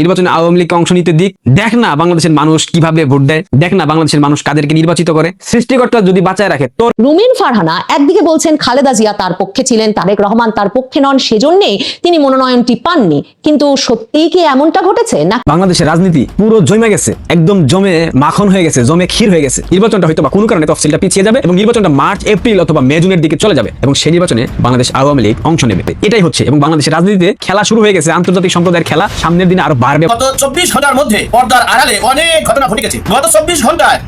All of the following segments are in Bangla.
নির্বাচনে আওয়ামী লীগকে অংশ নিতে দিক। দেখ না বাংলাদেশের মানুষ কীভাবে ভোট দেয়। দেখ না বাংলাদেশের মানুষ কাদেরকে নির্বাচিত করে। সৃষ্টিকর্তা যদি বাঁচায় রাখে তোর রুমিন ফারহানা একদিকে বলছেন খালেদা জিয়া তার পক্ষে ছিলেন তারেক রহমান তার পক্ষে নন সেজন্যে তিনি মনোনয়নটি পাননি। কিন্তু সত্যিই কি এমনটা ঘটেছে? না বাংলাদেশের রাজনীতি পুরো জমে গেছে। একদম জমে মাখন হয়ে গেছে জমে ক্ষীর হয়ে গেছে। নির্বাচনটা হয়তো বা কোনো কারণে তফসিলটা পিছিয়ে যাবে এবং নির্বাচনটা মার্চ এপ্রিল অথবা মে জুনের দিকে চলে যাবে এবং সেই নির্বাচনে বাংলাদেশ আওয়ামী লীগ অংশ নেবে। এটাই হচ্ছে এবং বাংলাদেশের রাজনীতিতে খেলা শুরু হয়ে গেছে আন্তর্জাতিক সম্প্রদায়ের খেলা। সামনের দিনে আরও বাড়বে গত চব্বিশ ঘণ্টার মধ্যে পর্দার আড়ালে অনেক ঘটনা ঘটে গেছে। গত চব্বিশ ঘন্টায়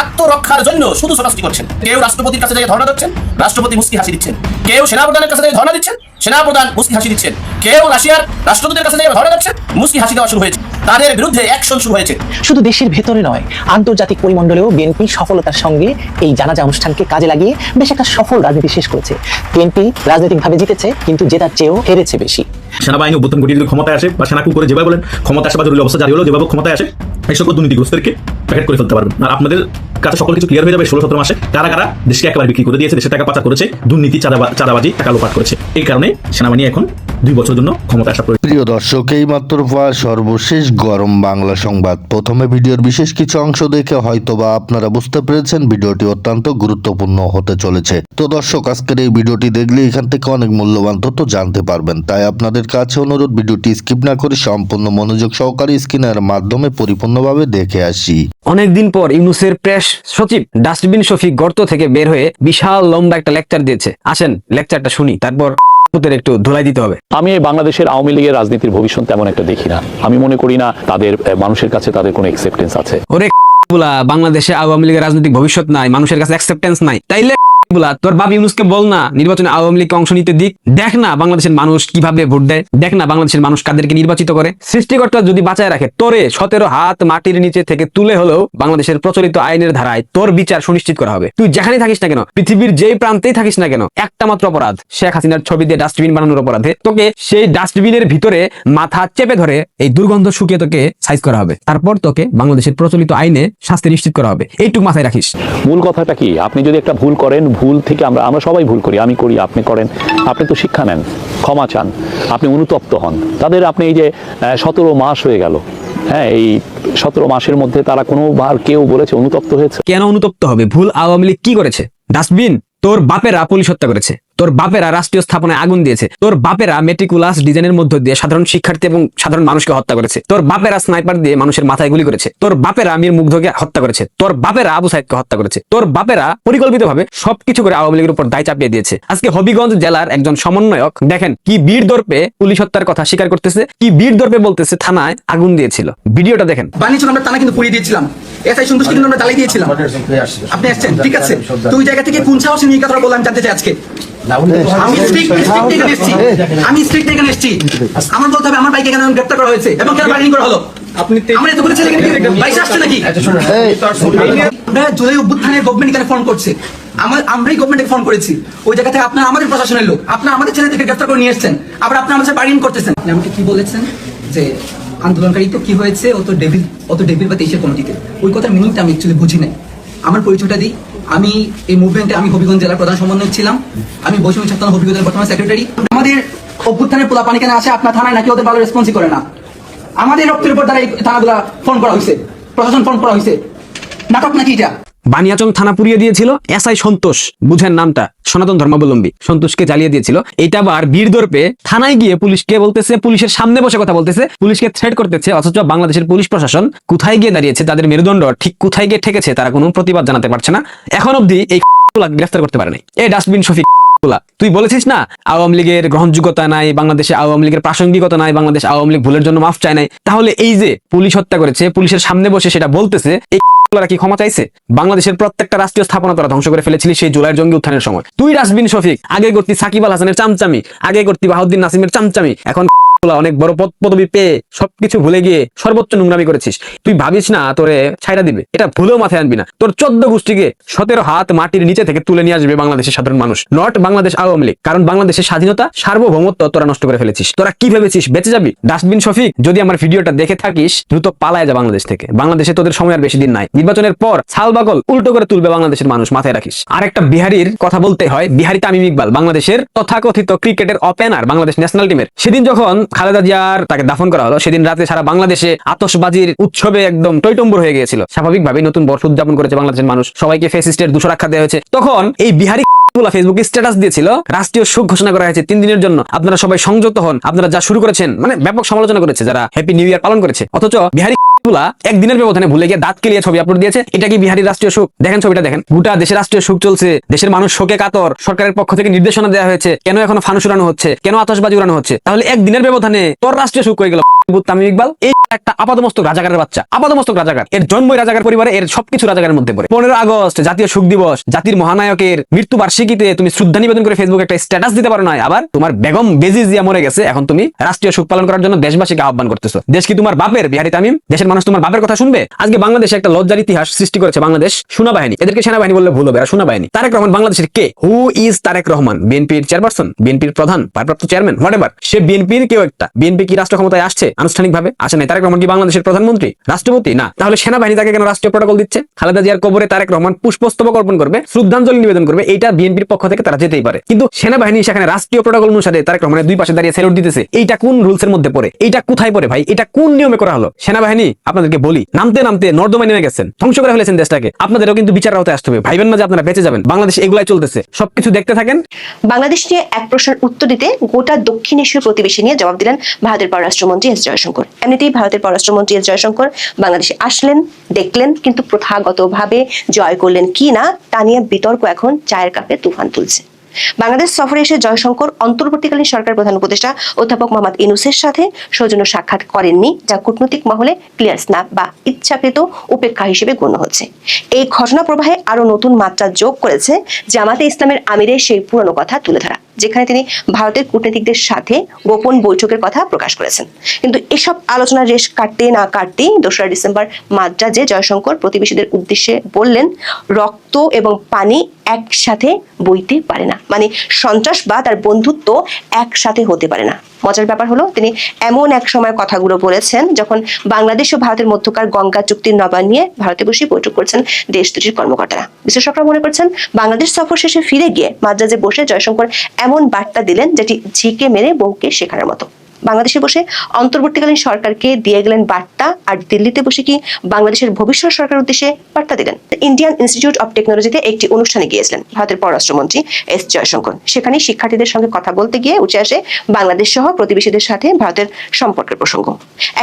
আত্মরক্ষার জন্য শুধু ছোটাছুটি করছেন। কেউ রাষ্ট্রপতির কাছে ধর্ণা দিচ্ছেন রাষ্ট্রপতি মুস্কি হাসি দিচ্ছেন। কেউ সেনাপ্রধানের কাছে ধর্ণা দিচ্ছেন সেনাপ্রধান মুস্কি হাসি দিচ্ছেন। কেউ রাশিয়ার রাষ্ট্রদূতের কাছে ধর্ণা দিচ্ছেন মুস্কি হাসি দেওয়া শুরু হয়েছে। তাদের বিরুদ্ধে অ্যাকশন শুরু হয়েছে। শুধু দেশের ভেতরে নয় আন্তর্জাতিক পরিমণ্ডলেও বিএনপি সফলতার সঙ্গে এই জানাজা অনুষ্ঠানকে কাজে লাগিয়ে বেশ একটা সফল রাজনীতি শেষ করেছে। বিএনপি রাজনৈতিকভাবে জিতেছে কিন্তু জেতার চেয়েও হেরেছে বেশি। সেনাবাহিনী অভ্যুত্থান ঘটিয়ে যদি ক্ষমতায় আসে বা সেনা করে যেভাবে বলেন, ক্ষমতা আসে বা জরুরি অবস্থা জারি হলো, যেভাবে ক্ষমতায় আসে এই সকল দুর্নীতিগ্রস্তদেরকে প্যাকেট করে ফেলতে পারবেন। আর আপনাদের কাছে সকল কিছু ক্লিয়ার হয়ে যাবে ষোলো, সতেরো মাসে। কারা কারা দেশকে একেবারে বিক্রি করে দিয়েছে দেশের টাকা পাচার করেছে, দুর্নীতি, চাঁদাবা- চাঁদাবাজি, টাকা লোপাট করেছে, এই কারণে সেনাবাহিনী এখন দুই বছরের জন্য ক্ষমতা আসা প্রয়োজন। প্রিয় দর্শক এই মাত্র পাওয়া সর্বশেষ গরম বাংলা সংবাদ। প্রথমে ভিডিওর বিশেষ কিছু অংশ দেখে হয়তোবা আপনারা বুঝতে পেরেছেন, ভিডিওটি অত্যন্ত গুরুত্বপূর্ণ হতে চলেছে। তো দর্শক, আজকের এই ভিডিওটি দেখলে এখান থেকে অনেক মূল্যবান তথ্য জানতে পারবেন। তাই আপনাদের কাছে অনুরোধ ভিডিওটি স্কিপ না করে সম্পূর্ণ মনোযোগ সহকারে স্ক্রিনের মাধ্যমে পরিপূর্ণভাবে দেখে আসি। অনেকদিন পর ইউনুসের প্রেস সচিব ডাস্টবিন শফিক গর্ত থেকে বের হয়ে বিশাল লম্বা একটা লেকচার দিয়েছে। আসেন লেকচারটা শুনি তারপর একটু ধুলাই দিতে হবে। আমি এই বাংলাদেশের আওয়ামী লীগের রাজনীতির ভবিষ্যৎ তেমন একটা দেখি না। আমি মনে করি না তাদের মানুষের কাছে তাদের কোনো একসেপ্টেন্স আছে। ওরে বুলা বাংলাদেশে আওয়ামী লীগের রাজনৈতিক ভবিষ্যৎ নাই মানুষের কাছে অ্যাকসেপ্টেন্স নাই। তাইলে বুলা, তোর বাপ ইউনুসকে বল না, নির্বাচনে আওয়ামী লীগকে অংশ নিতে দিক। দেখ না বাংলাদেশের মানুষ কীভাবে ভোট দেয়, দেখ না বাংলাদেশের মানুষ কাদেরকে নির্বাচিত করে। সৃষ্টিকর্তা যদি বাঁচায় রাখে, তোরে সতেরো হাত মাটির নিচে থেকে তুলে হলেও বাংলাদেশের প্রচলিত আইনের ধারায় তোর বিচার সুনিশ্চিত করা হবে। তুই যেখানে থাকিস না কেন, পৃথিবীর যেই প্রান্তেই থাকিস না কেন, একটা মাত্র অপরাধ, শেখ হাসিনার ছবি দিয়ে ডাস্টবিন বানানোর অপরাধে। তোকে সেই ডাস্টবিনের ভিতরে মাথা চেপে ধরে এই দুর্গন্ধ শুকিয়ে তোকে সাইজ করা হবে। তারপর তোকে বাংলাদেশের প্রচলিত আইনে শাস্তি নিশ্চিত করা হবে। এইটুকু মাথায় রাখিস। মূল কথাটা কি? আপনি যদি একটা ভুল করেন ভুল থেকে আমরা আমরা সবাই ভুল করি, আমি করি, আপনি করেন। আপনি তো শিক্ষা নেন, ক্ষমা চান, আপনি অনুতপ্ত হন। তাদের আপনি এই যে সতেরো মাস হয়ে গেল হ্যাঁ এই সতেরো মাসের মধ্যে তারা কোনোবার কেউ বলেছে অনুতপ্ত হয়েছে? কেন অনুতপ্ত হবে? ভুল আওয়ামী লীগ কি করেছে? ডাস্টবিন? তোর বাপেরা পুলিশ হত্যা করেছে। তোর বাপেরা রাষ্ট্রীয় স্থাপনায় আগুন দিয়েছে। তোর বাপেরা মেটিকুলাস ডিজাইনের মধ্য দিয়ে সাধারণ শিক্ষার্থী এবং সাধারণ মানুষকে হত্যা করেছে। তোর বাপেরা স্নাইপার দিয়ে মানুষের মাথায় গুলি করেছে। তোর বাপেরা আমির মুগ্ধকে হত্যা করেছে। তোর বাপেরা আবু সাইদকে হত্যা করেছে। তোর বাপেরা পরিকল্পিতভাবে সবকিছু করে আওয়ামী লীগের উপর দায় চাপিয়ে দিয়েছে। আজকে হবিগঞ্জ জেলার একজন সমন্বয়ক, দেখেন কি বীর দর্পে পুলিশ হত্যার কথা স্বীকার করতেছে, কি বীর দর্পে বলতেছে থানায় আগুন দিয়েছিল। ভিডিওটা দেখেন। বানিয়েছিল আমরা টানা কিন্তু পুড়িয়ে দিয়েছিলাম। এসআই সন্তুষ্টি কিন্তু আমরা জ্বালিয়ে দিয়েছিলাম। আপনি আসছেন ঠিক আছে? তো ওই জায়গা থেকে কোন সাহসে নিয়ে কথা বললাম জানতে চাই আজকে। আমি strict- strict এখানে এসেছি। আমি স্ট্রিক্ট এখানে এসেছি। আমার বলতে হবে আমার বাইকে কেন গ্রেপ্তার করা হয়েছে এবং কেন বার্গেনিং করা হলো? আপনি আমরা এত বলেছি এখানে বাইশ আসছে নাকি? আমরা জুলাই অভ্যুত্থানের গভর্নমেন্ট এখানে ফোন করছে। আমার আমরাই ফোন করেছি। ওই জায়গা থেকে আপনার আমাদের প্রশাসনের লোক। আপনার আমাদের ছেলেদেরকে গ্রেফতার করে নিয়ে এসেছেন। আবার আপনার আমাদের বার্গেনিং করতেছেন। আপনি আমাকে কি বলেছেন? যে আন্দোলনকারী তো কি হয়েছে? অত ডেভিল অত ডেভিল বা তেইশের কমিটিতে। ওই কথার মিনিংটা আমি অ্যাকচুয়ালি বুঝি নাই। আমার পরিচয়টা দিই। আমি এই মুভমেন্টে আমি হবিগঞ্জ জেলার প্রধান সমন্বয়ক ছিলাম। আমি বৈষম্য ছাত্র হবিগঞ্জের বর্তমান সেক্রেটারি আমাদের অভ্যুত্থানের পোলা পানি কেন আসে আপনার থানায়? নাকি ওদের ভালো রেসপন্সই করে না? আমাদের রক্তের উপর দ্বারা এই থানাগুলা ফোন করা হয়েছে প্রশাসন ফোন করা হয়েছে নাটক নাকি এটা? বানিয়াচং থানা পুড়িয়ে দিয়েছিল। এসআই সন্তোষ, বুঝেন নামটা, সনাতন ধর্মাবলম্বী, সন্তোষকে জ্বালিয়ে দিয়েছিল। এটা আবার বীরদর্পে থানায় গিয়ে পুলিশকে বলতেছে, পুলিশের সামনে বসে কথা বলতেছে, পুলিশকে থ্রেট করতেছে, অথচ বাংলাদেশের পুলিশ প্রশাসন কোথায় গিয়ে দাঁড়িয়েছে, তাদের মেরুদণ্ড, ঠিক কোথায় গিয়ে ঠেকেছে, তারা কোনো প্রতিবাদ জানাতে পারছে না। এখন অবধি এই গ্রেফতার করতে পারেনি। এই ডাস্টবিন শফিক গুলা। তুই বলেছিস না, আওয়ামী লীগের গ্রহণযোগ্যতা নাই, বাংলাদেশে আওয়ামী লীগের প্রাসঙ্গিকতা নাই, বাংলাদেশ আওয়ামী লীগ ভুলের জন্য মাফ চায় নাই। তাহলে এই যে পুলিশ হত্যা করেছে, পুলিশের সামনে বসে সেটা বলতেছে কি ক্ষমা চাইছে? বাংলাদেশের প্রত্যেকটা রাষ্ট্রীয় স্থাপনা তারা ধ্বংস করে ফেলেছিলি সেই জুলাই জঙ্গি উত্থানের সময়। তুই রাসবিন শফিক, আগে করতি সাকিব আল হাসানের চামচামি, আগে করতি বাহাউদ্দিন নাসিমের চামচামি, এখন অনেক বড় পদ পদবি পেয়ে সবকিছু ভুলে গিয়ে সর্বোচ্চ নোংরামি করেছিস। তুই ভাবিস না, তোরে ছাইরা দিবে। এটা ভুলেও মাথায় আনবি না। তোর চোদ্দ গোষ্ঠীকে সতেরো হাত মাটির নিচে থেকে তুলে নিয়ে আসবে বাংলাদেশের সাধারণ মানুষ। নট বাংলাদেশ আওয়ামী লীগ। কারণ বাংলাদেশের স্বাধীনতা, সার্বভৌমত্ব তোরা নষ্ট করে ফেলেছিস। তোরা কি ভেবেছিস? বেঁচে যাবি? ডাস্টবিন শফিক, যদি আমার ভিডিওটা দেখে থাকিস, দ্রুত পালায় যা বাংলাদেশ থেকে। বাংলাদেশে তোদের সময় আর বেশি দিন নাই। নির্বাচনের পর ছালবাগল উল্টো করে তুলবে বাংলাদেশের মানুষ মাথায় রাখিস। আর একটা বিহারির কথা বলতে হয়, বিহারি তামিম ইকবাল, বাংলাদেশের তথাকথিত ক্রিকেটের ওপেনার বাংলাদেশ ন্যাশনাল টিমের সেদিন যখন খালেদা জিয়ার তাকে দাফন করা হলো, সেদিন রাতে সারা বাংলাদেশে আতসবাজির উৎসবে একদম টৈটম্বর হয়ে গিয়েছিল। স্বাভাবিকভাবে নতুন বর্ষ উদযাপন করেছে বাংলাদেশের মানুষ। সবাইকে ফেসিস্টের দুশো রাখা দেওয়া হয়েছে। তখন এই বিহারি গুলা ফেসবুকে স্ট্যাটাস দিয়েছিল। রাষ্ট্রীয় শোক ঘোষণা করা হয়েছে তিন দিনের জন্য। আপনারা সবাই সংযুক্ত হন। আপনারা যা শুরু করেছেন মানে ব্যাপক সমালোচনা করেছে যারা হ্যাপি নিউ ইয়ার পালন করেছে। অথচ বিহারি গুলা একদিনের ব্যবধানে ভুলে গিয়ে দাঁত কেলিয়ে ছবি আপলোড দিয়েছে। এটা কি বিহারি রাষ্ট্রীয় শোক দেখেন ছবিটা, দেখেন। গোটা দেশের রাষ্ট্রীয় শোক চলছে। দেশের মানুষ শোকে কাতর। সরকারের পক্ষ থেকে নির্দেশনা দেওয়া হয়েছে, কেন এখনও ফানুস উড়ানো হচ্ছে? কেন আতশবাজি উড়ানো হচ্ছে? তাহলে একদিনের ব্যবধানে তোর রাষ্ট্রীয় শোক হয়ে গেল? মানুষ তোমার কথা শুনবে? আজকে বাংলাদেশে একটা লজ্জার ইতিহাস সৃষ্টি করেছে বাংলাদেশ সেনাবাহিনী। এদেরকে সেনাবাহিনী বললে ভুল হবে, এরা সেনাবাহিনী। তারেক রহমান বাংলাদেশের কে? Who is Tarek Rahman? বিএনপির চেয়ারপারসন বিএনপির প্রধান, ভারপ্রাপ্ত চেয়ারম্যান হোয়াট সে বিএনপির কেউ একটা। বিএনপি কি রাষ্ট্র ক্ষমতায় আসছে? আনুষ্ঠানিকভাবে? আসে নাই, তারেক রহমান কি বাংলাদেশের প্রধানমন্ত্রী? রাষ্ট্রপতি? না। তাহলে সেনাবাহিনী তাকে কেন রাষ্ট্রীয় প্রটোকল দিচ্ছে? খালেদা জিয়ার কবরে তারেক রহমান পুষ্পস্তবক অর্পণ করবে, শ্রদ্ধাঞ্জলি নিবেদন করবে, এইটা বিএনপির পক্ষ থেকে তারা যেতেই পারে। কিন্তু সেনাবাহিনী সেখানে রাষ্ট্রীয় প্রটোকল অনুসারে তারেক রহমানের দুই পাশে দাঁড়িয়ে সেলুট দিতেছে। এইটা কোন রুলস এর মধ্যে পড়ে? এইটা কোথায় পড়ে ভাই? এটা কোন নিয়মে করা হলো? সেনাবাহিনী, আপনাদেরকে বলি, নামতে নামতে নর্দমায় নেমে গেছেন। ধ্বংস করে ফেলেছেন দেশটাকে। আপনাদেরও কিন্তু বিচার হতে আসতে হবে। ভাইবেন না যে আপনারা বেঁচে যাবেন। বাংলাদেশ এগুলাই চলতেছে। সবকিছু দেখতে থাকেন। বাংলাদেশ নিয়ে এক প্রশ্নের উত্তর দিতে গোটা দক্ষিণ এশীয় প্রতিবেশী নিয়ে জবাব দিলেন ভারতের পররাষ্ট্রমন্ত্রী এস জয়শঙ্কর। এমনিতেই ভারতের পররাষ্ট্রমন্ত্রী এস জয়শঙ্কর বাংলাদেশে আসলেন, দেখলেন, কিন্তু প্রথাগতভাবে জয় করলেন কি না, তা নিয়ে বিতর্ক এখন চায়ের কাপে তুফান তুলছে। বাংলাদেশ সফরে এসে জয়শঙ্কর অন্তর্বর্তীকালীন সরকার প্রধান উপদেষ্টা অধ্যাপক মোহাম্মদ ইনুসের সাথে সৌজন্য সাক্ষাৎ করেননি, যা কূটনৈতিক মহলে ক্লিয়ার স্ন্যাপ বা ইচ্ছাকৃত উপেক্ষা হিসেবে গণ্য হচ্ছে। এই ঘটনা প্রবাহে আরও নতুন মাত্রা যোগ করেছে জামাতে ইসলামের আমিরের সেই পুরনো কথা তুলে ধরা। যেখানে তিনি ভারতের কূটনীতিকদের সাথে গোপন বৈঠকের কথা প্রকাশ করেছেন। কিন্তু এসব আলোচনার রেশ কাটতে না কাটতেই দোসরা ডিসেম্বর মাদ্রাজে জয়শঙ্কর প্রতিবেশীদের উদ্দেশ্যে বললেন, রক্ত এবং পানি একসাথে বইতে পারে না। মানে সন্ত্রাসবাদ আর বন্ধুত্ব একসাথে হতে পারে না। মজার ব্যাপার হলো, তিনি এমন এক সময় কথাগুলো বলেছেন, যখন বাংলাদেশ ও ভারতের মধ্যকার গঙ্গা চুক্তির নবায়ন নিয়ে ভারতে বসে বৈঠক করছেন দেশ দুটির কর্মকর্তারা। বিশ্লেষকরা মনে করছেন, বাংলাদেশ সফর শেষে ফিরে গিয়ে মাদ্রাজে বসে জয়শঙ্কর এমন বার্তা দিলেন যেটি ঝিকে মেরে বউকে শেখানোর মতো। বাংলাদেশে বসে অন্তর্বর্তীকালীন সরকারকে দিয়ে গেলেন বার্তা, আর দিল্লিতে বসে কি বাংলাদেশের ভবিষ্যৎ সরকার উদ্দেশ্যে বার্তা দিলেন? ইন্ডিয়ান ইনস্টিটিউট অফ টেকনোলজিতে একটি অনুষ্ঠানে গিয়েছিলেন ভারতের পররাষ্ট্রমন্ত্রী এস জয়শঙ্কর। সেখানে শিক্ষার্থীদের সঙ্গে কথা বলতে গিয়ে উঠে আসে বাংলাদেশ সহ প্রতিবেশীদের সাথে ভারতের সম্পর্কের প্রসঙ্গ।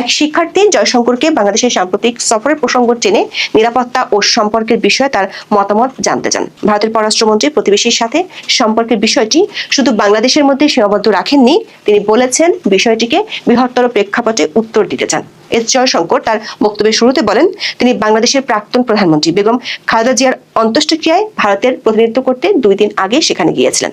এক শিক্ষার্থী জয়শঙ্করকে বাংলাদেশের সাম্প্রতিক সফরের প্রসঙ্গ টেনে নিরাপত্তা ও সম্পর্কের বিষয়ে তার মতামত জানতে চান। ভারতের পররাষ্ট্রমন্ত্রী প্রতিবেশীর সাথে সম্পর্কের বিষয়টি শুধু বাংলাদেশের মধ্যে সীমাবদ্ধ রাখেননি, তিনি বলেছেন বিষয়টিকে বৃহত্তর প্রেক্ষাপটে উত্তর দিতে চান। এস জয়শঙ্কর তার বক্তব্যের শুরুতে বলেন, তিনি বাংলাদেশের প্রাক্তন প্রধানমন্ত্রী বেগম খালেদা জিয়ার অন্ত্যেষ্টিক্রিয়ায় ভারতের প্রতিনিধিত্ব করতে দুই দিন আগে সেখানে গিয়েছিলেন।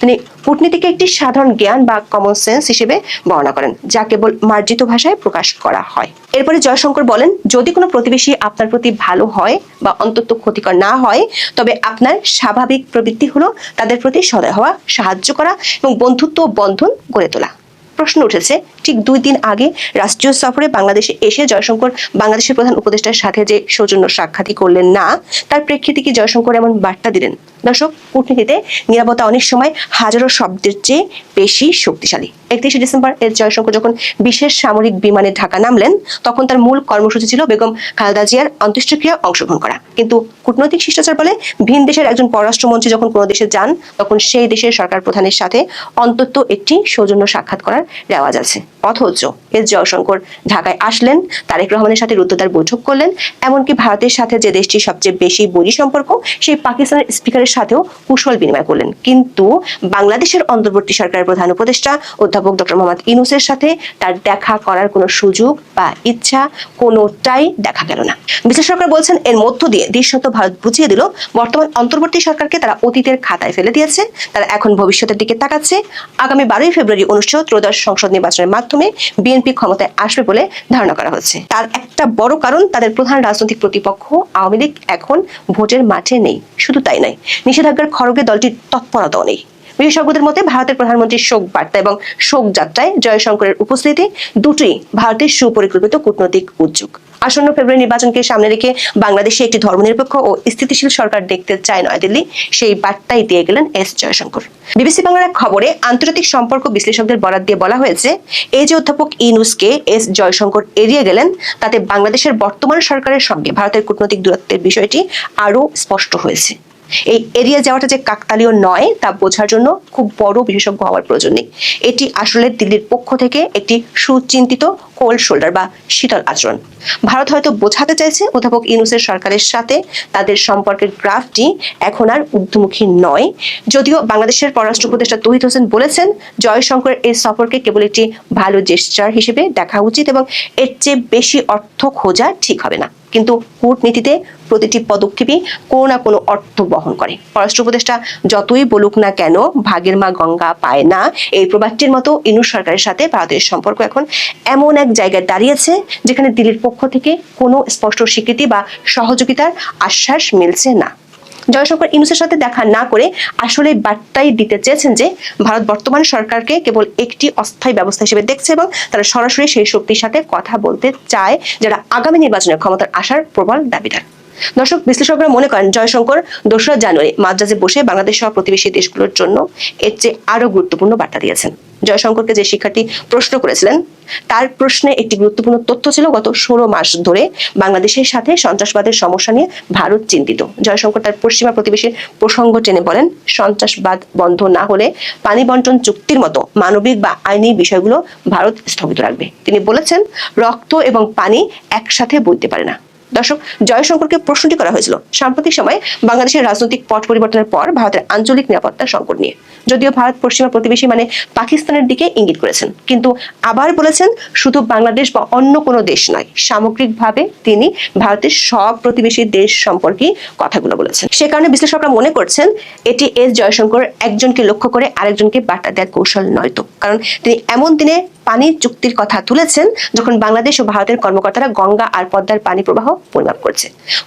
তিনি কূটনীতিকে একটি সাধারণ জ্ঞান বা কমন সেন্স হিসেবে বর্ণনা করেন, যা কেবল মার্জিত ভাষায় প্রকাশ করা হয়। এরপরে জয়শঙ্কর বলেন, যদি কোনো প্রতিবেশী আপনার প্রতি ভালো হয় বা অন্তত ক্ষতিকর না হয়, তবে আপনার স্বাভাবিক প্রবৃত্তি হলো তাদের প্রতি সদয় হওয়া, সাহায্য করা এবং বন্ধুত্ব বন্ধন গড়ে তোলা। প্রশ্ন উঠেছে ঠিক দুই দিন আগে রাষ্ট্রীয় সফরে বাংলাদেশে এসে জয়শঙ্কর বাংলাদেশের প্রধান উপদেষ্টার সাথে যে সৌজন্য সাক্ষাৎই করলেন না, তার প্রেক্ষিতে কি জয়শঙ্কর এমন বার্তা দিলেন? দর্শক, কূটনীতিতে নিরাপত্তা অনেক সময় হাজারো শব্দের চেয়ে বেশি শক্তিশালী। একত্রিশে ডিসেম্বর এর জয়শঙ্কর যখন বিশেষ সামরিক বিমানে ঢাকা নামলেন, তখন তার মূল কর্মসূচি ছিল বেগম খালেদা জিয়ার অন্ত্যেষ্টিক্রিয়া অংশগ্রহণ করা। কিন্তু কূটনৈতিক শিষ্টাচার বলে ভিন দেশের একজন পররাষ্ট্রমন্ত্রী যখন কোনো দেশে যান, তখন সেই দেশের সরকার প্রধানের সাথে অন্তত একটি সৌজন্য সাক্ষাৎ করার রেওয়াজ আছে। অথচ এস জয়শঙ্কর ঢাকায় আসলেন, তারেক রহমানের সাথে রুদ্ধতার বৈঠক করলেন, এমনকি ভারতের সাথে যে দেশটির সবচেয়ে বেশি বৈরী সম্পর্ক, সেই পাকিস্তানের স্পিকারের সাথেও কুশল বিনিময় করলেন। কিন্তু বাংলাদেশের অন্তর্বর্তী সরকারের প্রধান উপদেষ্টা অধ্যাপক ডক্টর মোহাম্মদ ইনুসের সাথে তার দেখা করার কোনো সুযোগ বা ইচ্ছা কোনোটাই দেখা গেল না। বিশ্লেষকরা বলছেন, এর মধ্য দিয়ে দৃশ্যত ভারত বুঝিয়ে দিল, বর্তমান অন্তর্বর্তী সরকারকে তারা অতীতের খাতায় ফেলে দিয়েছে, তারা এখন ভবিষ্যতের দিকে তাকাচ্ছে। আগামী বারোই ফেব্রুয়ারি অনুষ্ঠিত ত্রয়োদশ সংসদ নির্বাচনের মাধ্যমে বিএনপি ক্ষমতায় আসবে বলে ধারণা করা হচ্ছে। তার একটা বড় কারণ, তাদের প্রধান রাজনৈতিক প্রতিপক্ষ আওয়ামী লীগ এখন ভোটের মাঠে নেই। শুধু তাই নয়, নিষেধাজ্ঞার খড়গে দলটির তৎপরতাও নেই। বিশেষজ্ঞদের মতে ভারতের প্রধানমন্ত্রীর শোক বার্তা এবং শোক যাত্রায় জয়শঙ্করের উপস্থিতি দুটোই ভারতের সুপরিকল্পিত কূটনৈতিক উদ্যোগ। আসন্ন ফেব্রুয়ারি নির্বাচনকে সামনে রেখে বাংলাদেশে একটি ধর্মনিরপেক্ষ ও স্থিতিশীল সরকার দেখতে চায় নয়াদিল্লি, সেই বার্তাই দিয়ে গেলেন এস জয়শঙ্কর। বিবিসি বাংলার খবরে আন্তর্জাতিক সম্পর্ক বিশ্লেষকদের বরাদ দিয়ে বলা হয়েছে, এই যে অধ্যাপক ইনুসকে এস জয়শঙ্কর এড়িয়ে গেলেন, তাতে বাংলাদেশের বর্তমান সরকারের সঙ্গে ভারতের কূটনৈতিক দূরত্বের বিষয়টি আরও স্পষ্ট হয়েছে। এই এরিয়া যাওয়াটা যে কাকতালীয় নয়, তা বোঝার জন্য খুব বড় বিশেষজ্ঞ হওয়ার প্রয়োজন নেই। এটি আসলে দিল্লির পক্ষ থেকে একটি সুচিন্তিত কোল্ড শোল্ডার বা শীতল আচরণ। ভারত হয়তো বোঝাতে চাইছে অধ্যাপক ইউনুসের সরকারের সাথে তাদের সম্পর্কের গ্রাফটি এখন আর ঊর্ধ্বমুখী নয়। যদিও বাংলাদেশের পররাষ্ট্র উপদেষ্টা তহিদ হোসেন বলেছেন জয়শঙ্করের এই সফরকে কেবল একটি ভালো জেস্টার হিসেবে দেখা উচিত এবং এর চেয়ে বেশি অর্থ খোঁজা ঠিক হবে না। কিন্তু কূটনীতিতে প্রতিটি পদক্ষেপই কোনো না কোনো অর্থ বহন করে। পররাষ্ট্র উপদেষ্টা যতই বলুক না কেন, ভাগের মা গঙ্গা পায় না। এই প্রবাদটির মতো ইনু সরকারের সাথে ভারতের সম্পর্ক এখন এমন এক জায়গায় দাঁড়িয়েছে, যেখানে দিল্লির পক্ষ থেকে কোনো স্পষ্ট স্বীকৃতি বা সহযোগিতার আশ্বাস মিলছে না। জয়শঙ্কর ইউনুসের সাথে দেখা না করে আসলে বার্তাই দিতে চেয়েছেন যে ভারত বর্তমান সরকারকে কেবল একটি অস্থায়ী ব্যবস্থা হিসেবে দেখছে এবং তারা সরাসরি সেই শক্তির সাথে কথা বলতে চায়, যারা আগামী নির্বাচনে ক্ষমতার আসার প্রবল দাবিদার। দর্শক, বিশ্লেষকরা মনে করেন জয়শঙ্কর দোসরা জানুয়ারি মাদ্রাজে বসে বাংলাদেশ সহ প্রতিবেশী দেশগুলোর জন্য এর চেয়ে আরও গুরুত্বপূর্ণ বার্তা দিয়েছেন। জয়শঙ্করকে যে শিক্ষার্থী প্রশ্ন করেছিলেন, তার প্রশ্নে একটি গুরুত্বপূর্ণ তথ্য ছিল গত ষোলো মাস ধরে বাংলাদেশের সাথে সন্ত্রাসবাদের সমস্যা নিয়ে ভারত চিন্তিত। জয়শঙ্কর তার পশ্চিমা প্রতিবেশীর প্রসঙ্গ টেনে বলেন, সন্ত্রাসবাদ বন্ধ না হলে পানি বন্টন চুক্তির মতো মানবিক বা আইনি বিষয়গুলো ভারত স্থগিত রাখবে। তিনি বলেছেন, রক্ত এবং পানি একসাথে বইতে পারে না। দর্শক, জয়শঙ্করকে প্রশ্নটি করা হয়েছিল, সাম্প্রতিক সময়ে বাংলাদেশের রাজনৈতিক পট পরিবর্তনের পর ভারতের আঞ্চলিক নিরাপত্তা সংকট নিয়ে। যদিও ভারত পশ্চিমা প্রতিবেশী মানে পাকিস্তানের দিকে ইঙ্গিত করেছেন, কিন্তু আবার বলেছেন শুধু বাংলাদেশ বা অন্য কোনো দেশ নয়, সামগ্রিকভাবে তিনি ভারতের সব প্রতিবেশী দেশ সম্পর্কে কথাগুলো বলেছেন। সে কারণে বিশ্লেষকরা মনে করছেন, এটি এস জয়শঙ্কর একজনকে লক্ষ্য করে আরেকজনকে বার্তা দেওয়ার কৌশল নয়তো কারণ তিনি এমন দিনে পানির চুক্তির কথা তুলেছেন, যখন বাংলাদেশ ও ভারতের কর্মকর্তারা গঙ্গা আর পদ্মার পানি প্রবাহ পরিমাপ করছে।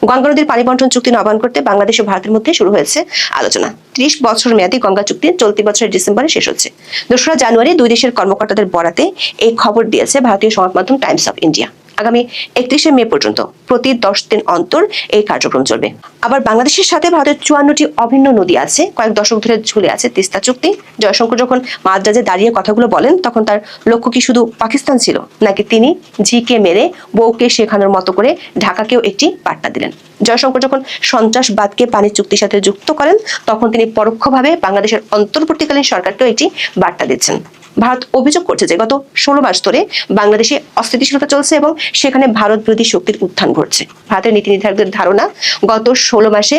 গঙ্গা নদীর পানি বন্টন চুক্তি নবায়ন করতে বাংলাদেশ ও ভারতের মধ্যে শুরু হয়েছে আলোচনা। ত্রিশ বছর মেয়াদী গঙ্গা চুক্তি চলতি বছরের ডিসেম্বরে শেষ হচ্ছে। দোসরা জানুয়ারি দুই দেশের কর্মকর্তাদের বরাতে এই খবর দিয়েছে ভারতীয় সংবাদ মাধ্যম টাইমস অফ ইন্ডিয়া। আগামী একত্রিশে মে পর্যন্ত প্রতি দশ দিন অন্তর এই কার্যক্রম চলবে। আবার বাংলাদেশের সাথে ভারতের চুয়ান্নটি অভিন্ন নদী আছে, কয়েক দশক ধরে ঝুলে আছে তিস্তা চুক্তি। জয়শঙ্কর যখন মাদ্রাজে দাঁড়িয়ে কথাগুলো বলেন, তখন তার লক্ষ্য কি শুধু পাকিস্তান ছিল, নাকি তিনি ঝিকে মেরে বউকে শেখানোর মতো করে ঢাকাকেও একটি বার্তা দিলেন। জয়শঙ্কর যখন সন্ত্রাসবাদকে পানি চুক্তির সাথে যুক্ত করেন, তখন তিনি পরোক্ষভাবে বাংলাদেশের অন্তর্বর্তীকালীন সরকারকেও একটি বার্তা দিচ্ছেন। ভারত অভিযোগ করছে যে গত ষোলো মাস ধরে বাংলাদেশে অস্থিতিশীলতা চলছে এবং সেখানে ভারত বিরোধী শক্তির উত্থান ঘটছে। ভারতের নীতি নির্ধারকদের ধারণা, গত ষোলো মাসে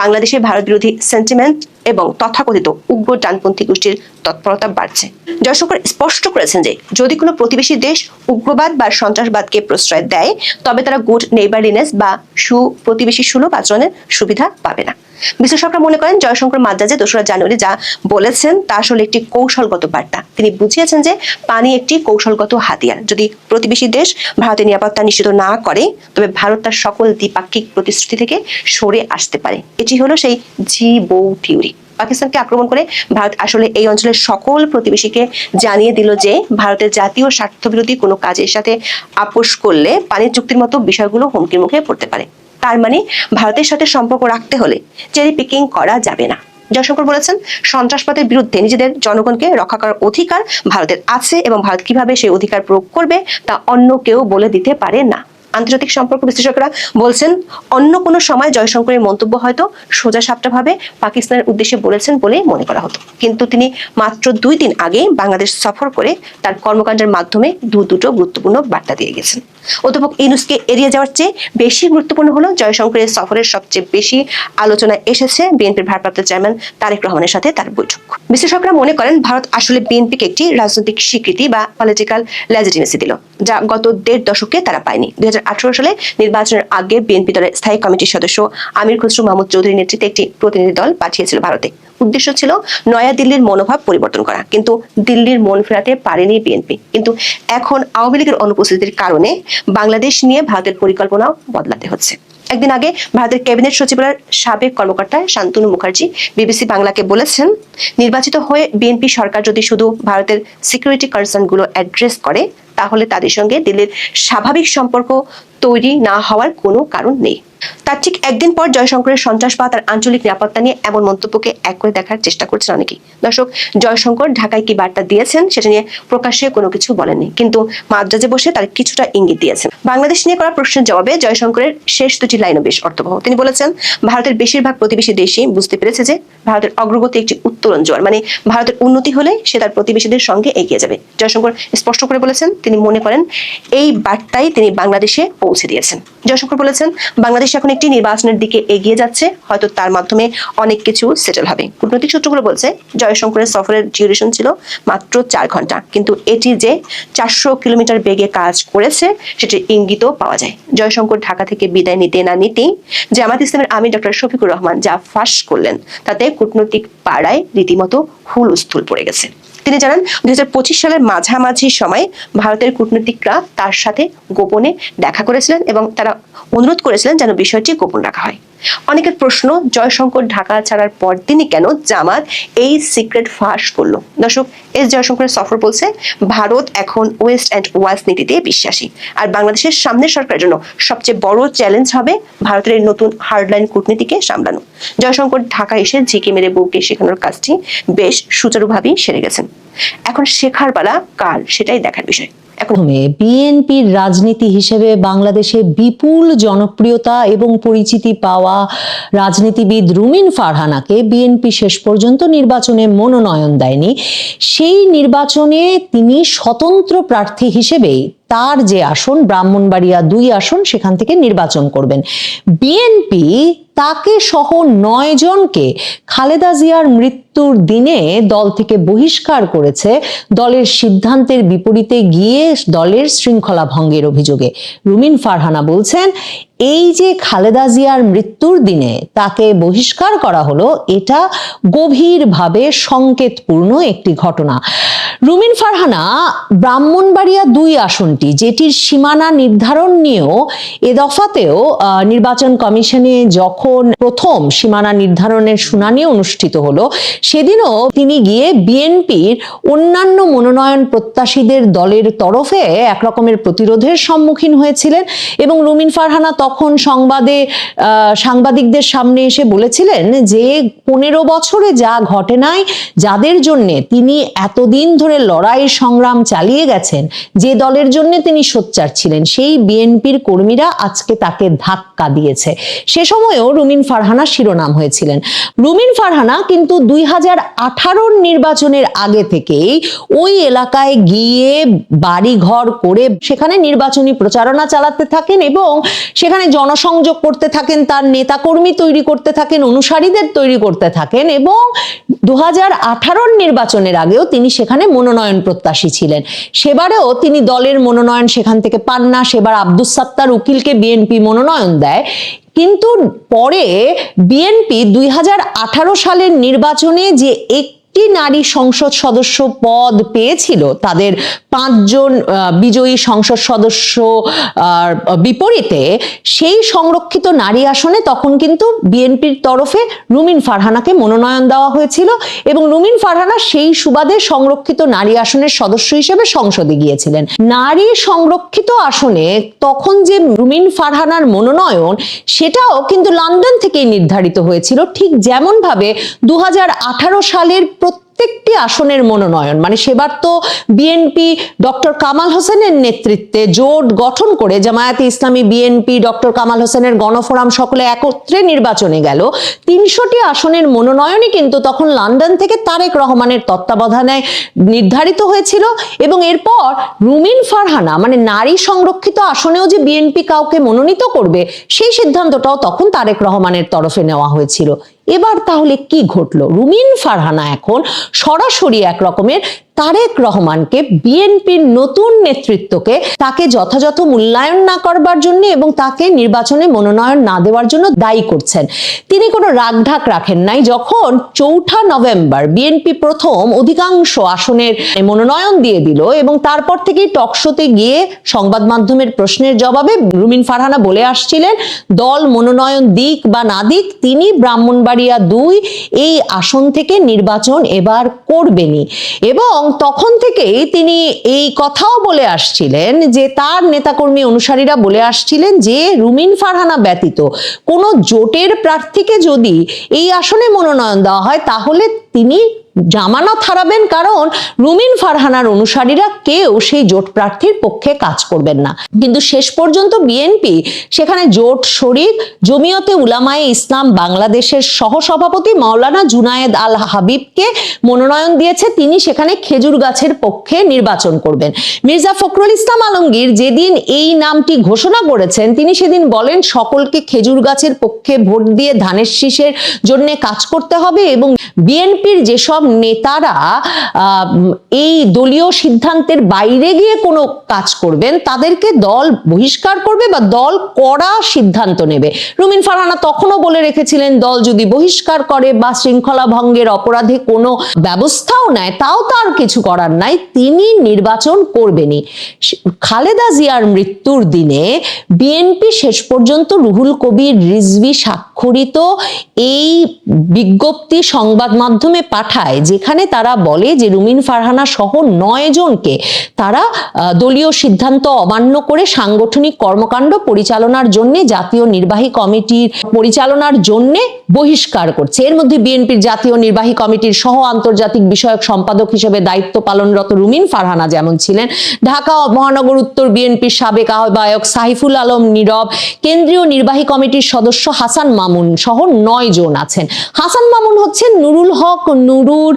বাংলাদেশে ভারত বিরোধী সেন্টিমেন্ট এবং তথাকথিত উগ্র ডানপন্থী গোষ্ঠীর তৎপরতা বাড়ছে। জয়শঙ্কর স্পষ্ট করেছেন যে, যদি কোনো প্রতিবেশী দেশ উগ্রবাদ বা সন্ত্রাসবাদকে প্রশ্রয় দেয়, তবে তারা গুড নেইবারলিনেস বা সু প্রতিবেশী সুলভ আচরণের সুবিধা পাবে না। বিশ্লেষকরা মনে করেন জয়শঙ্কর মাদ্রাজে দোসরা জানুয়ারি যা বলেছেন, তা আসলে একটি কৌশলগত বার্তা। তিনি বুঝিয়েছেন যে পানি একটি কৌশলগত হাতিয়ার। যদি প্রতিবেশী দেশ ভারতের নিরাপত্তা নিশ্চিত না করে, তবে ভারত তার সকল দ্বিপাক্ষিক প্রতিশ্রুতি থেকে সরে আসতে পারে। এটি হলো সেই জি বউ থিওরি। পাকিস্তানকে আক্রমণ করে ভারত আসলে এই অঞ্চলের সকল প্রতিবেশীকে জানিয়ে দিল যে ভারতের জাতীয় স্বার্থবিরোধী কোনো কাজের সাথে আপোষ করলে পানির চুক্তির মতো বিষয়গুলো হুমকির মুখে পড়তে পারে। তার মানে ভারতের সাথে সম্পর্ক রাখতে হলে চেরি পিকিং করা যাবে না। জয়শঙ্কর বলেছেন, সন্ত্রাসবাদের বিরুদ্ধে নিজেদের জনগণকে রক্ষা করার অধিকার ভারতের আছে এবং ভারত কীভাবে সেই অধিকার প্রয়োগ করবে তা অন্য কেউ বলে দিতে পারে না। আন্তর্জাতিক সম্পর্ক বিশ্লেষকরা বলছেন, অন্য কোনো সময় জয়শঙ্করের মন্তব্য হয়তো সোজা সাপটাভাবে পাকিস্তানের উদ্দেশ্যে বলেছেন বলে মনে করা হতো। কিন্তু তিনি মাত্র দুই দিন আগে বাংলাদেশ সফর করে তার কর্মকাণ্ডের মাধ্যমে দু দুটো গুরুত্বপূর্ণ বার্তা দিয়ে গেছেন। অধ্যাপক ইনুসকে এড়িয়ে যাওয়ার চেয়ে বেশি গুরুত্বপূর্ণ হলো জয়শঙ্করের সফরের সবচেয়ে বেশি আলোচনায় এসেছে বিএনপির ভারপ্রাপ্ত চেয়ারম্যান তারেক রহমানের সাথে তার বৈঠক। বিশ্লেষকরা মনে করেন ভারত আসলে বিএনপিকে একটি রাজনৈতিক স্বীকৃতি বা পলিটিক্যাল লেজিটিমেসি দিল, যা গত দেড় দশকে তারা পায়নি। দুই হাজার আঠারো সালে নির্বাচনের আগে বিএনপি দলের স্থায়ী কমিটির সদস্য আমির খসরু মাহমুদ চৌধুরীর নেতৃত্বে একটি প্রতিনিধি দল পাঠিয়েছিল ভারতে। উদ্দেশ্য ছিল নয়া দিল্লির মনোভাব পরিবর্তন করা, কিন্তু দিল্লির মন ফেরাতে পারেনি বিএনপি। কিন্তু এখন আওয়ামী লীগের অনুপস্থিতির কারণে বাংলাদেশ নিয়ে ভারতের পরিকল্পনাও বদলাতে হচ্ছে। একদিন আগে ভারতের ক্যাবিনেট সচিবালয়ের সাবেক কর্মকর্তা শান্তনু মুখার্জি বিবিসি বাংলাকে বলেছেন, নির্বাচিত হয়ে বিএনপি সরকার যদি শুধু ভারতের সিকিউরিটি কনসার্নগুলো অ্যাড্রেস করে, তাহলে তাদের সঙ্গে দিল্লির স্বাভাবিক সম্পর্ক তৈরি না হওয়ার কোনো কারণ নেই। তার ঠিক একদিন পর জয়শঙ্করের সন্ত্রাসবাদ আর আঞ্চলিক নিরাপত্তা নিয়ে এমন মন্তব্যকে এক করে দেখার চেষ্টা করছেন অনেকেই। দর্শক, জয়শঙ্কর ঢাকায় কি বার্তা দিয়েছেন সেটা নিয়ে প্রকাশ্যে কোনো কিছু বলেননি, কিন্তু মাদ্রাজে বসে তার কিছুটা ইঙ্গিত দিয়েছেন। বাংলাদেশ নিয়ে করা প্রশ্নের জবাবে জয়শঙ্করের শেষ দুটি লাইনও বেশ অর্থবহ। তিনি বলেছেন, ভারতের বেশিরভাগ প্রতিবেশী দেশই বুঝতে পেরেছে যে ভারতের অগ্রগতি একটি উত্তরণ জোয়ার মানে ভারতের উন্নতি হলে সে তার প্রতিবেশীদের সঙ্গে এগিয়ে যাবে। জয়শঙ্কর স্পষ্ট করে বলেছেন, তিনি মনে করেন, এই বার্তাই তিনি বাংলাদেশে পৌঁছে দিয়েছেন। জয়শঙ্কর বলেছেন, বাংলাদেশ এখন একটি নির্বাচনের দিকে এগিয়ে যাচ্ছে। হয়তো তার মাধ্যমে অনেক কিছু সেটেল হবে। কূটনৈতিক সূত্রগুলো বলছে, জয়শঙ্করের সফরের ডিউরেশন ছিল মাত্র চার ঘণ্টা। কিন্তু এটি যে চারশো কিলোমিটার বেগে কাজ করেছে, সেটির ইঙ্গিতও পাওয়া যায়। জয়শঙ্কর ঢাকা থেকে বিদায় নিতে না নিতেই জামাত ইসলামের আমির ডক্টর শফিকুর রহমান যা ফাঁস করলেন, তাতে কূটনৈতিক পাড়ায় রীতিমতো হুলস্থুল পড়ে গেছে। তিনি জানান, দুই হাজার পঁচিশ সালের মাঝামাঝি সময় ভারতের কূটনীতিকরা তার সাথে গোপনে দেখা করেছিলেন এবং তারা অনুরোধ করেছিলেন যেন বিষয়টি গোপন রাখা হয়। অনেকের প্রশ্ন, জয়শঙ্কর ঢাকা ছাড়ার পর তিনি কেন জামাত এই সিক্রেট ফাঁস করল? দর্শক, এস জয়শঙ্করের সফর বলছে, ভারত এখন ওয়েস্ট অ্যান্ড ওয়াস্ট নীতিতে বিশ্বাসী। আর বাংলাদেশের সামনের সরকারের জন্য সবচেয়ে বড় চ্যালেঞ্জ হবে ভারতের এই নতুন হার্ডলাইন কূটনীতিকে সামলানো। জয়শঙ্কর ঢাকা এসে ঝিকে মেরে বউকে শেখানোর কাজটি বেশ সুচারুভাবেই সেরে গেছেন। এখন শেখার পালা কার? সেটাই দেখার বিষয়। প্রথমে বিএনপির রাজনীতি হিসেবে বাংলাদেশে বিপুল জনপ্রিয়তা এবং পরিচিতি পাওয়া রাজনীতিবিদ রুমিন ফারহানাকে বিএনপি শেষ পর্যন্ত নির্বাচনে মনোনয়ন দেয়নি। সেই নির্বাচনে তিনি স্বতন্ত্র প্রার্থী হিসেবেই তার যে আসন, ব্রাহ্মণবাড়িয়া দুই আসন সেখান থেকে নির্বাচন করবেন। বিএনপি তাকে সহ নয় জনকে খালেদা জিয়ার মৃত্যুর দিনে দল থেকে বহিষ্কার করেছে দলের সিদ্ধান্তের বিপরীতে গিয়ে দলের শৃঙ্খলা ভঙ্গের অভিযোগে। রুমিন ফারহানা বলছেন, এই যে খালেদা জিয়ার মৃত্যুর দিনে তাকে বহিষ্কার করা হলো, এটা গভীরভাবে সংকেতপূর্ণ একটি ঘটনা। রুমিন ফারহানা, ব্রাহ্মণবাড়িয়া দুই আসনটি, যেটির সীমানা নির্ধারণ নিয়েও এ দফাতেও নির্বাচন কমিশনে যখন প্রথম সীমানা নির্ধারণের শুনানি অনুষ্ঠিত হলো, সেদিনও তিনি গিয়ে বিএনপির অন্যান্য মনোনয়ন প্রত্যাশীদের দলের তরফে একরকমের প্রতিরোধের সম্মুখীন হয়েছিলেন এবং রুমিন ফারহানা তখন সংবাদে সাংবাদিকদের সামনে এসে বলেছিলেন যে, পনেরো বছরে যা ঘটে নাই, যাদের জন্যে তিনি এতদিন ধরে লড়াই সংগ্রাম চালিয়ে গেছেন, যে দলের জন্য তিনি সোচ্চার ছিলেন, সেই বিএনপির কর্মীরা আজকে তাকে ধাক্কা দিয়েছে। সে সময়ও রুমিন ফারহানা শিরোনাম হয়েছিলেন। রুমিন ফারহানা কিন্তু দুই হাজার নির্বাচনের আগে থেকেই ওই এলাকায় গিয়ে বাড়ি ঘর করে সেখানে নির্বাচনী প্রচারণা চালাতে থাকেন এবং সেখানে জনসংযোগ করতে থাকেন, তার নেতাকর্মী তৈরি করতে থাকেন, অনুসারীদের তৈরি করতে থাকেন এবং দু হাজার নির্বাচনের আগেও তিনি সেখানে মনোনয়ন প্রত্যাশী ছিলেন। সেবারেও তিনি দলের মনোনয়ন সেখান থেকে পান না। সেবার আব্দুস সাত্তার উকিলকে বিএনপি মনোনয়ন দেয়। কিন্তু পরে বিএনপি দুই হাজার আঠারো সালের নির্বাচনে যে একটি নারী সংসদ সদস্য পদ পেয়েছিল। তাদের পাঁচজন বিজয়ী সংসদ সদস্য বিপরীতে সেই সংরক্ষিত নারী আসনে তখন কিন্তু বিএনপির তরফে রুমিন ফারহানাকে মনোনয়ন দেওয়া হয়েছিল এবং রুমিন ফারহানা সেই সুবাদে সংরক্ষিত নারী আসনের সদস্য হিসেবে সংসদে গিয়েছিলেন। নারী সংরক্ষিত আসনে তখন যে রুমিন ফারহানার মনোনয়ন, সেটাও কিন্তু লন্ডন থেকেই নির্ধারিত হয়েছিল। ঠিক যেমন ভাবে দু সালের প্রত্যেকটি আসনের মনোনয়ন। মানে সেবার তো বিএনপি ডক্টর কামাল হোসেনের নেতৃত্বে জোট গঠন করে জামায়াতে ইসলামী বিএনপি ডক্টর কামাল হোসেনের গণফোরাম সকলে একত্রে নির্বাচনে গেল। তিনশোটি আসনের মনোনয়নই কিন্তু তখন লন্ডন থেকে তারেক রহমানের তত্ত্বাবধানে নির্ধারিত হয়েছিল এবং এরপর রুমিন ফারহানা মানে নারী সংরক্ষিত আসনেও যে বিএনপি কাউকে মনোনীত করবে, সেই সিদ্ধান্তটাও তখন তারেক রহমানের তরফে নেওয়া হয়েছিল। এবার তাহলে কি ঘটলো? রুমিন ফারহানা এখন সরাসরি এক রকমের তারেক রহমানকে বিএনপির নতুন নেতৃত্বকে তাকে যথাযথ মূল্যায়ন না করবার জন্য এবং তাকে নির্বাচনে মনোনয়ন না দেওয়ার জন্য দায়ী করছেন। তিনি কোনো রাগঢাক রাখেন নাই। যখন চৌঠা নভেম্বর বিএনপি প্রথম অধিকাংশ আসনের মনোনয়ন দিয়ে দিল এবং তারপর থেকেই টকশোতে গিয়ে সংবাদ মাধ্যমের প্রশ্নের জবাবে রুমিন ফারহানা বলে আসছিলেন, দল মনোনয়ন দিক বা না দিক, তিনি ব্রাহ্মণবাড়িয়া দুই, এই আসন থেকে নির্বাচন এবার করবেনই। এবং তখন থেকেই তিনি এই কথাও বলে আসছিলেন যে তার নেতাকর্মী অনুসারীরা বলে আসছিলেন যে রুমিন ফারহানা ব্যতীত কোনো জোটের প্রার্থীকে যদি এই আসনে মনোনয়ন দেওয়া হয়, তাহলে তিনি জামানত হারাবেন কারণ রুমিন ফারহানার অনুসারীরা কেউ সেই জোট প্রার্থীর পক্ষে কাজ করবেন না। কিন্তু শেষ পর্যন্ত বিএনপি সেখানে জোট শরিক, জমিয়তে উলামায়ে ইসলাম, বাংলাদেশের সহসভাপতি মাওলানা জুনায়েদ আল হাবিবকে মনোনয়ন দিয়েছে। তিনি সেখানে খেজুর গাছের পক্ষে নির্বাচন করবেন। মির্জা ফখরুল ইসলাম আলমগীর যেদিন এই নামটি ঘোষণা করেছেন, তিনি সেদিন বলেন, সকলকে খেজুর গাছের পক্ষে ভোট দিয়ে ধানের শীষের জন্য কাজ করতে হবে এবং বিএনপির যেসব নেতারা এই দলীয় সিদ্ধান্তের বাইরে গিয়ে কোনো কাজ করবেন, তাদেরকে দল বহিষ্কার করবে বা দল কড়া সিদ্ধান্ত নেবে। রুমিন ফারহানা তখনও বলে রেখেছিলেন, দল যদি বহিষ্কার করে বা শৃঙ্খলা ভঙ্গের অপরাধে কোনো ব্যবস্থাও নেয়, তাও তার কিছু করার নাই, তিনি নির্বাচন করবেনই। খালেদা জিয়ার মৃত্যুর দিনে বিএনপি শেষ পর্যন্ত রুহুল কবির রিজভি স্বাক্ষরিত এই বিজ্ঞপ্তি সংবাদ মাধ্যমে পাঠায় যেখানে তারা বলে যে রুমিন ফারহানা সহ নয় জনকে তারা দলীয় সিদ্ধান্ত অমান্য করে সাংগঠনিক কর্মকাণ্ড পরিচালনার জন্য, জাতীয় নির্বাহী কমিটির পরিচালনার জন্য বহিষ্কার করছে। এর মধ্যে বিএনপির জাতীয় নির্বাহী কমিটির সহ আন্তর্জাতিক বিষয়ক সম্পাদক হিসেবে দায়িত্ব পালনরত রুমিন ফারহানা যেমন ছিলেন। ঢাকা মহানগর উত্তর বিএনপির সাবেক আহ্বায়ক সাইফুল আলম নীরব। কেন্দ্রীয় নির্বাহী কমিটির সদস্য হাসান মামুন সহ নয় জন আছেন। হাসান মামুন হচ্ছেন নুরুল হক নুরুর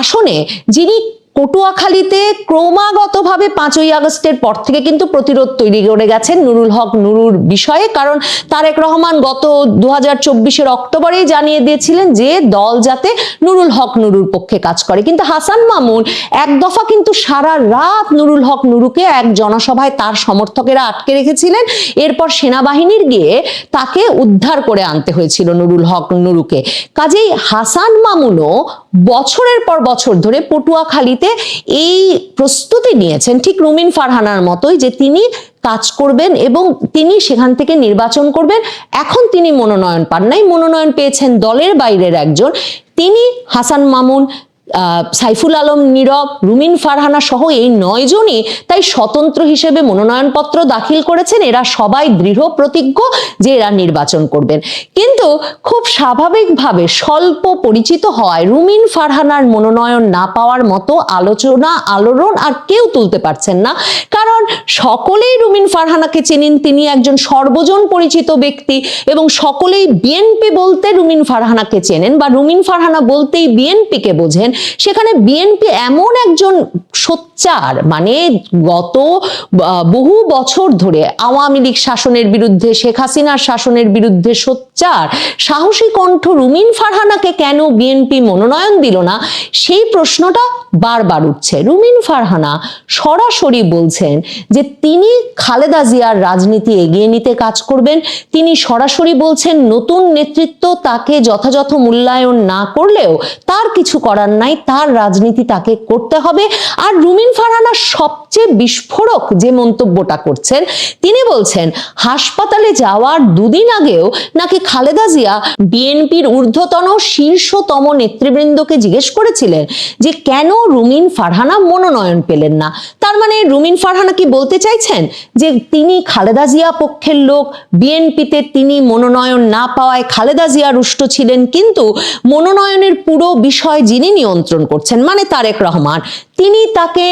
আসনে যিনি পটুয়াখালীতে ক্রমাগতভাবে পাঁচই আগস্টের পর থেকে কিন্তু প্রতিরোধ তৈরি করে গেছেন নুরুল হক নুরুর বিষয়ে, কারণ তারেক রহমান গত দু হাজার চব্বিশের অক্টোবরেই জানিয়ে দিয়েছিলেন যে দল যাতে নুরুল হক নুরুর পক্ষে কাজ করে। কিন্তু হাসান মামুন এক দফা কিন্তু সারা রাত নুরুল হক নুরুকে এক জনসভায় তার সমর্থকেরা আটকে রেখেছিলেন। এরপর সেনাবাহিনীর গিয়ে তাকে উদ্ধার করে আনতে হয়েছিল নুরুল হক নুরুকে। কাজেই হাসান মামুনও বছরের পর বছর ধরে পটুয়াখালীতে এই প্রস্তুতি নিয়েছেন ঠিক রুমিন ফারহানার মতোই যে তিনি কাজ করবেন এবং তিনি সেখান থেকে নির্বাচন করবেন। এখন তিনি মনোনয়ন পান নাই। মনোনয়ন পেয়েছেন দলের বাইরের একজন। তিনি হাসান মামুন সাইফুল আলম, নীরব, রুমিন ফারহানা সহ এই নয় জনই তাই স্বতন্ত্র হিসেবে মনোনয়নপত্র দাখিল করেছেন। এরা সবাই দৃঢ় প্রতিজ্ঞ যে এরা নির্বাচন করবেন। কিন্তু খুব স্বাভাবিকভাবে স্বল্প পরিচিত হওয়ায় রুমিন ফারহানার মনোনয়ন না পাওয়ার মতো আলোচনা, আলোড়ন আর কেউ তুলতে পারছেন না। কারণ সকলেই রুমিন ফারহানাকে চেনেন, তিনি একজন সর্বজন পরিচিত ব্যক্তি এবং সকলেই বিএনপি বলতে রুমিন ফারহানাকে চেনেন বা রুমিন ফারহানা বলতেই বিএনপিকে বোঝেন। সেখানে বিএনপি এমন একজন সোচ্চার মানে গত বহু বছর ধরে আওয়ামী লীগ শাসনের বিরুদ্ধে, শেখ হাসিনার শাসনের বিরুদ্ধে সোচ্চার, সাহসী কণ্ঠ রুমিন ফারহানাকে কেন বিএনপি মনোনয়ন দিল না? সেই প্রশ্নটা বারবার উঠছে। রুমিন ফারহানা সরাসরি বলছেন যে তিনি খালেদা জিয়ার রাজনীতি এগিয়ে নিতে কাজ করবেন। তিনি সরাসরি বলছেন, নতুন নেতৃত্ব তাকে যথাযথ মূল্যায়ন না করলেও তার কিছু করার নাই তার রাজনীতি তাকে করতে হবে। আর রুমিন ফারহানা সবচেয়ে বিস্ফোরক যে মন্তব্যটা করছেন, তিনি বলছেন, হাসপাতালে যাওয়ার দুদিন আগেও নাকি খালেদা জিয়া বিএনপির ঊর্ধ্বতন শীর্ষতম নেতৃবৃন্দকে জিজ্ঞেস করেছিলেন যে কেন রুমিন ফারহানা মনোনয়ন পেলেন না। তার মানে রুমিন ফারহানা কি বলতে চাইছেন? যে তিনি খালেদা জিয়া পক্ষের লোক, বিএনপিতে তিনি মনোনয়ন না পাওয়ায় খালেদা জিয়া রুষ্ট ছিলেন, কিন্তু মনোনয়নের পুরো বিষয় যিনি নিয়ন্ত্রণ করছেন মানে তারেক রহমান। তিনি তাকে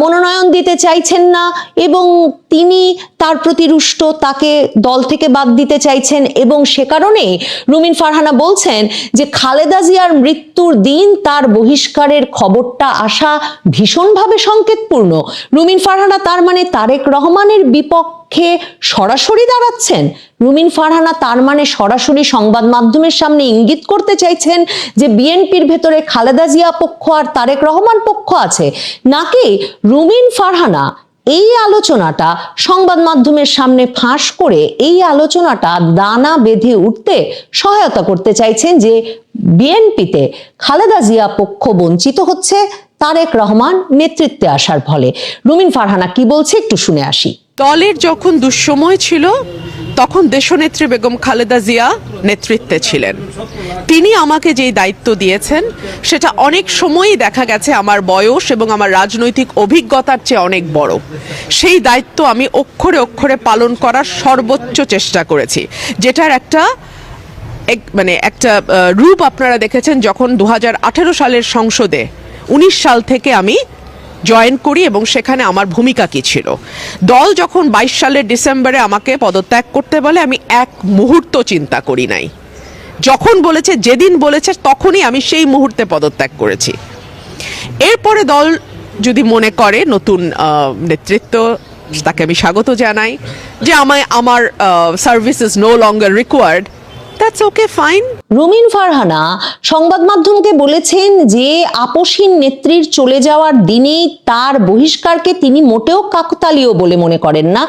মনোনয়ন দিতে চাইছেন না এবং তিনি তার প্রতি রুষ্ট, তাকে দল থেকে বাদ দিতে চাইছেন এবং সে কারণে রুমিন ফারহানা বলছেন যে খালেদা জিয়ার মৃত্যুর দিন তার বহিষ্কারের খবরটা আসা ভীষণভাবে সংকেতপূর্ণ। রুমিন ফারহানা তার মানে তারেক রহমানের বিপক্ষে সরাসরি দাঁড়াচ্ছেন। রুমিন ফারহানা তার মানে সরাসরি সংবাদ মাধ্যমের সামনে ইঙ্গিত করতে চাইছেন যে বিএনপির ভেতরে খালেদা জিয়া পক্ষ আর তারেক রহমান পক্ষ আছে। নাকি রুমিন ফারহানা এই আলোচনাটা সংবাদ মাধ্যমের সামনে ফাঁস করে এই আলোচনাটা দানা বেঁধে উঠতে সহায়তা করতে চাইছেন যে বিএনপিতে খালেদা জিয়া পক্ষ বঞ্চিত হচ্ছে, তারেক রহমান নেতৃত্বে আসার ফলে। রুমিন ফারহানা কি বলছে একটু শুনে আসি। দলের যখন দুঃসময় ছিল, তখন দেশনেত্রী বেগম খালেদা জিয়া নেতৃত্বে ছিলেন। তিনি আমাকে যেই দায়িত্ব দিয়েছেন, সেটা অনেক সময়ই দেখা গেছে আমার বয়স এবং আমার রাজনৈতিক অভিজ্ঞতার চেয়ে অনেক বড়। সেই দায়িত্ব আমি অক্ষরে অক্ষরে পালন করার সর্বোচ্চ চেষ্টা করেছি। যেটার একটা এক- মানে একটা রূপ আপনারা দেখেছেন যখন দু হাজার আঠেরো সালের সংসদে, উনিশ সাল থেকে আমি জয়েন করি এবং সেখানে আমার ভূমিকা কি ছিল। দল যখন বাইশ সালের ডিসেম্বরে আমাকে পদত্যাগ করতে বলে, আমি এক মুহূর্ত চিন্তা করি নাই। যখন বলেছে, যেদিন বলেছে, তখনই আমি সেই মুহূর্তে পদত্যাগ করেছি। এরপরে দল যদি মনে করে, নতুন নেতৃত্ব, তাকে আমি স্বাগত জানাই, যে আমায়, আমার service is no longer required that's okay fine Rumeen Farhana, সংবাদ মাধ্যমকে বলেছেন যে আপসীন নেত্রীর চলে যাওয়ার দিনেই তার বহিষ্কারকে তিনি মোটেও কাকতালীয় বলে মনে করেন না।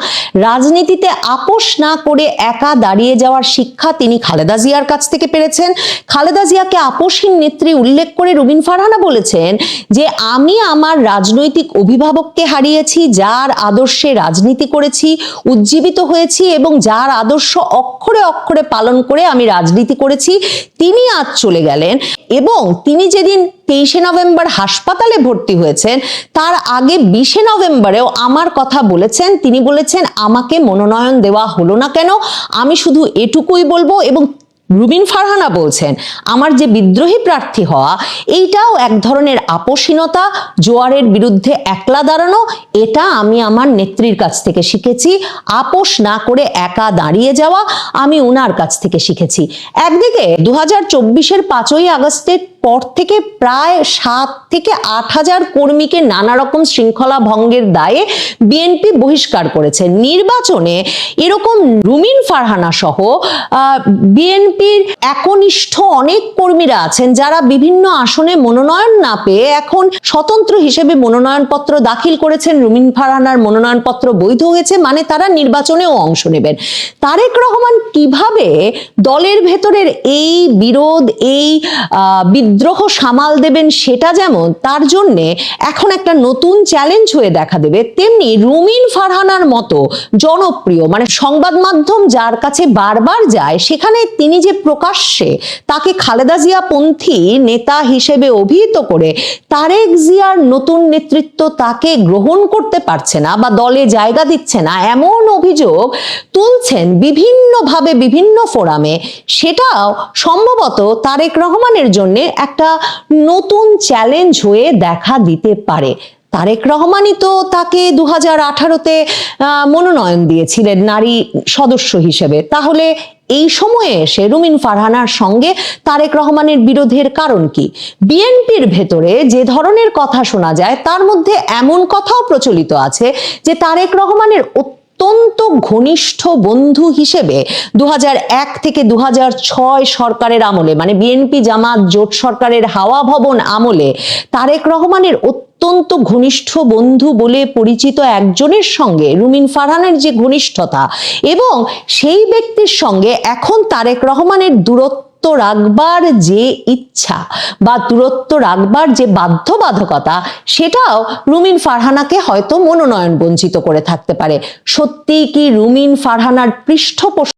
রাজনীতিতে আপোষ না করে একা দাঁড়িয়ে যাওয়ার শিক্ষা তিনি খালেদা জিয়ার কাছ থেকে পেরেছেন। খালেদা জিয়াকে আপসীন নেত্রী উল্লেখ করে রুবিন ফারহানা বলেছেন যে, আমি আমার রাজনৈতিক অভিভাবককে হারিয়েছি, যার আদর্শে রাজনীতি করেছি, উজ্জীবিত হয়েছি এবং যার আদর্শ অক্ষরে অক্ষরে পালন করে আমি রাজনীতি করেছি, তিনি আজ চলে গেলেন এবং তিনি যেদিন তেইশে নভেম্বর হাসপাতালে ভর্তি হয়েছেন, তার আগে বিশে নভেম্বরেও আমার কথা বলেছেন, তিনি বলেছেন, আমাকে মনোনয়ন দেওয়া হলো না কেন, আমি শুধু এটুকুই বলব এবং রুবিন ফারহানা বলছেন, আমার যে বিদ্রোহী প্রার্থী হওয়া, এইটাও এক ধরনের আপোষহীনতা জোয়ারের বিরুদ্ধে একলা দাঁড়ানো, এটা আমি আমার নেত্রীর কাছ থেকে শিখেছি। আপোষ না করে একা দাঁড়িয়ে যাওয়া, আমি উনার কাছ থেকে শিখেছি। একদিকে দু হাজার চব্বিশের পাঁচই আগস্টের পর থেকে প্রায় সাত থেকে আট হাজার কর্মীকে নানা রকম শৃঙ্খলা ভঙ্গের দায়ে বিএনপি বহিষ্কার করেছে। নির্বাচনে এরকম রুমিন ফারহানা সহ বিএনপির একনিষ্ঠ অনেক কর্মীরা আছেন যারা বিভিন্ন আসনে মনোনয়ন না পেয়ে এখন স্বতন্ত্র হিসেবে মনোনয়নপত্র দাখিল করেছেন। রুমিন ফারহানার মনোনয়নপত্র বৈধ হয়েছে মানে তারা নির্বাচনেও অংশ নেবেন। তারেক রহমান কীভাবে দলের ভেতরের এই বিরোধ এই আহ, বিদ্রোহ সামাল দেবেন সেটা যেমন, তার জন্য এখন একটা নতুন চ্যালেঞ্জ হয়ে দেখা দেবে। তেমনি রুমিন ফারহানার মতো জনপ্রিয় মানে সংবাদ মাধ্যম যার কাছে বারবার যায়, সেখানে তিনি যে প্রকাশ্যে তাকে খালেদা জিয়া পন্থী নেতা হিসেবে অভিহিত করে, তারেক জিয়ার নতুন নেতৃত্ব তাকে গ্রহণ করতে পারছে না বা দলে জায়গা দিচ্ছে না, এমন অভিযোগ তুলছেন বিভিন্নভাবে বিভিন্ন ফোরামে। সেটাও সম্ভবত তারেক রহমানের জন্য একটা নতুন চ্যালেঞ্জ হয়ে দেখা দিতে পারে। তারেক রহমানই তো তাকে দু হাজার আঠারোতে মনোনয়ন দিয়েছিলেন নারী সদস্য হিসেবে। তাহলে এই সময়ে এসে রুমিন ফারহানার সঙ্গে তারেক রহমানের বিরোধের কারণ কি? বিএনপির ভেতরে যে ধরনের কথা শোনা যায়, তার মধ্যে এমন কথাও প্রচলিত আছে যে তারেক রহমানের অত্যন্ত ঘনিষ্ঠ বন্ধু হিসেবে দু থেকে দু সরকারের আমলে মানে বিএনপি জামাত, জোট সরকারের হাওয়া ভবন আমলে তারেক রহমানের অত্যন্ত ঘনিষ্ঠ বন্ধু বলে পরিচিত একজনের সঙ্গে রুমিন ফারহানের যে ঘনিষ্ঠতা এবং সেই ব্যক্তির সঙ্গে এখন তারেক রহমানের দূরত্ব রাখবার যে ইচ্ছা বা দূরত্ব রাখবার যে বাধ্যবাধকতা, সেটাও রুমিন ফারহানাকে হয়তো মনোনয়ন বঞ্চিত করে থাকতে পারে। সত্যি কি রুমিন ফারহানার পৃষ্ঠপোষক